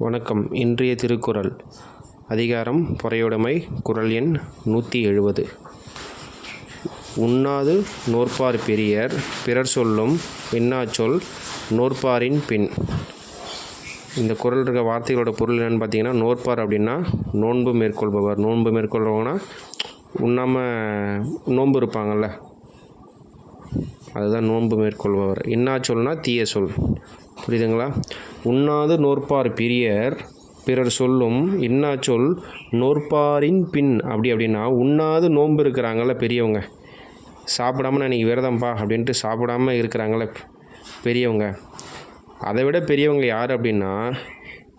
வணக்கம். இன்றைய திருக்குறள். அதிகாரம் பொறையுடைமை குறள் எண் நூற்றி எழுபது உண்ணாது நோற்பார் பெரியர் பிறர் சொல்லும் இன்னாச்சொல் நோற்பாரின் பின். இந்த குறள் இருக்க வார்த்தைகளோட பொருள் என்னென்னு பார்த்தீங்கன்னா நோற்பார் அப்படின்னா நோன்பு மேற்கொள்பவர். நோன்பு மேற்கொள்றவங்கன்னா உண்ணாமல் நோன்பு இருப்பாங்கள்ல அதுதான் நோன்பு மேற்கொள்பவர். இன்னா சொல்னா தீய சொல். புரியுதுங்களா? உண்ணாது நோற்பார் பிரியர். பிறர் சொல்லும் இன்னா சொல் நோற்பாரின் பின். அப்படி அப்படின்னா உண்ணாது நோன்பு இருக்கிறாங்கல்ல பெரியவங்க. சாப்பிடாம நான் இன்னைக்கு விரதம்ப்பா அப்படின்ட்டு சாப்பிடாம இருக்கிறாங்கல்ல பெரியவங்க. அதை விட பெரியவங்க யார் அப்படின்னா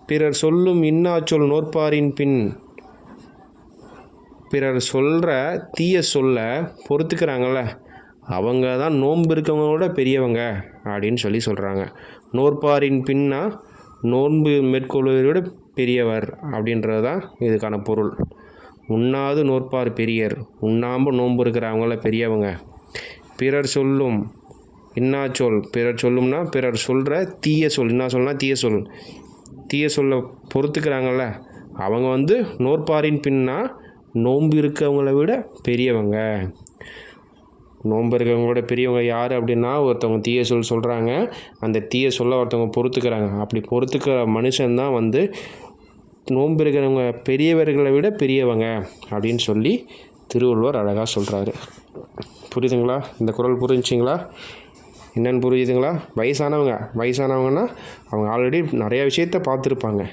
பிறர் சொல்லும் இன்னாச்சொல் நோற்பாரின் பின். பிறர் சொல்கிற தீய சொல்ல பொறுத்துக்கிறாங்கல்ல. அவங்க தான் நோன்பு இருக்கவங்களோட பெரியவங்க அப்படின்னு சொல்லி சொல்கிறாங்க நோற்பாரின் பின்னா நோன்பு மேற்கொள்வதை விட பெரியவர் அப்படின்றது தான் இதுக்கான பொருள். உண்ணாது நோற்பார் பெரியர் உண்ணாமல் நோன்பு இருக்கிறவங்கள பெரியவங்க. பிறர் சொல்லும் இன்னா சொல் பிறர் சொல்லும்னா பிறர் சொல்கிற தீய சொல் என்ன சொல்னா தீய சொல். தீய சொல்ல பொறுத்துக்கிறாங்கள்ல அவங்க வந்து நோற்பாரின் பின்னா நோன்பு இருக்கவங்கள விட பெரியவங்க. நோன்பு இருக்கிறவங்களோட பெரியவங்க யார் அப்படின்னா ஒருத்தவங்க தீய சொல் சொல்கிறாங்க அந்த தீய சொல்ல ஒருத்தவங்க பொறுத்துக்கிறாங்க. அப்படி பொறுத்துக்கிற மனுஷன்தான் வந்து நோன்பு இருக்கிறவங்க பெரியவர்களை விட பெரியவங்க அப்படின்னு சொல்லி திருவள்ளுவர் அழகாக சொல்கிறாரு புரியுதுங்களா? இந்த குரல் புரிஞ்சிங்களா என்னென்னு புரியுதுங்களா? வயசானவங்க வயசானவங்கன்னா அவங்க ஆல்ரெடி நிறையா விஷயத்த பார்த்துருப்பாங்க.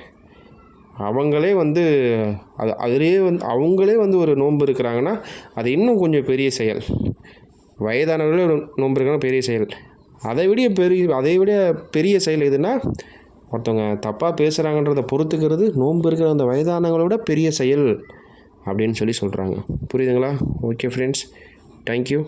அவங்களே வந்து அது அதிலே வந்து அவங்களே வந்து ஒரு நோன்பு இருக்கிறாங்கன்னா அது இன்னும் கொஞ்சம் பெரிய செயல். வயதானவர்கள் நோன்பு பெரிய செயல். அதை விட பெரிய அதை விட பெரிய செயல் எதுனா ஒருத்தவங்க தப்பாக பேசுகிறாங்கன்றத பொறுத்துக்கிறது நோன்பு இருக்கிற அந்த வயதானவங்களை விட பெரிய செயல் அப்படின்னு சொல்லி சொல்கிறாங்க புரியுதுங்களா? Okay friends thank you